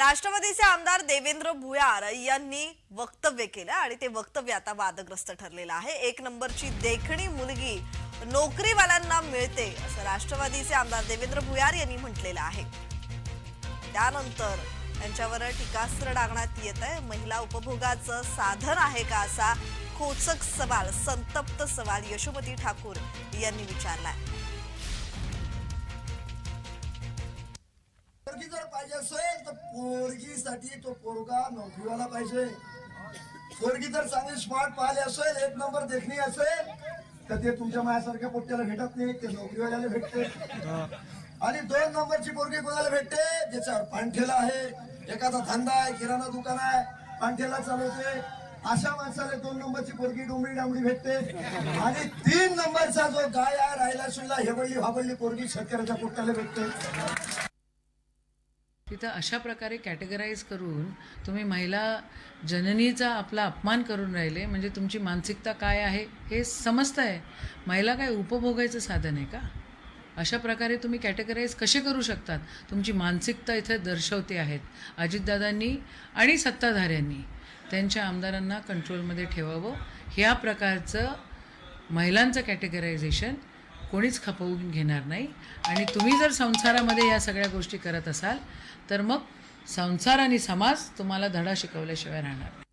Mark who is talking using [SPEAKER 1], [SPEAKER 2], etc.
[SPEAKER 1] राष्ट्रवादीचे आमदार देवेंद्र भुयार यांनी वक्तव्य केलं आणि ते वक्तव्य आता वादग्रस्त ठरलेलं आहे. एक नंबरची देखणी मुलगी नोकरीवाल्यांना मिळते असं राष्ट्रवादीचे आमदार देवेंद्र भुयार यांनी म्हटलेलं आहे. त्यानंतर त्यांच्यावर टीकास्त्र डागण्यात येत आहे. महिला उपभोगाचं साधन आहे का असा खोचक सवाल संतप्त सवाल यशोमती ठाकूर यांनी विचारलाय.
[SPEAKER 2] असेल तर पोरगीसाठी तो पोरगा नोकरीवाला पाहिजे. पोरगी जर चांगली स्मार्ट पाहिली असेल एक नंबर देखणी असेल तर ते तुमच्या माझ्यासारख्या पोट्याला भेटत नाही ते नोकरीवाल्याला भेटते. आणि दोन नंबरची पोरगी कोणाला भेटते? ज्याच्यावर पानठेला आहे. एखादा धंदा आहे किराणा दुकान आहे पानठेला चालवते. अशा माणसाला दोन नंबरची पोरगी डोंबडी डांबडी भेटते. आणि तीन नंबरचा जो गाय आहे राहिला सुईला हेवडली भाबडली पोरगी शेतकऱ्याच्या पोट्याला भेटते.
[SPEAKER 3] तिथं अशा प्रकारे कॅटेगराईज करून तुम्ही महिला जननीचा आपला अपमान करून राहिले म्हणजे तुमची मानसिकता काय आहे हे समजतं आहे महिला काय उपभोगायचं साधन आहे का? अशा प्रकारे तुम्ही कॅटेगराईज कसे करू शकतात? तुमची मानसिकता इथे दर्शवते आहेत. अजितदादांनी आणि सत्ताधाऱ्यांनी त्यांच्या आमदारांना कंट्रोलमध्ये ठेवावं. ह्या प्रकारचं महिलांचं कॅटेगरायझेशन कोणीच खपवून घेणार नाही आणि तुम्ही जर संसारामध्ये या सगळ्या गोष्टी करत असाल तर मग संसार आणि समाज तुम्हाला धडा शिकवल्याशिवाय राहणार नाही.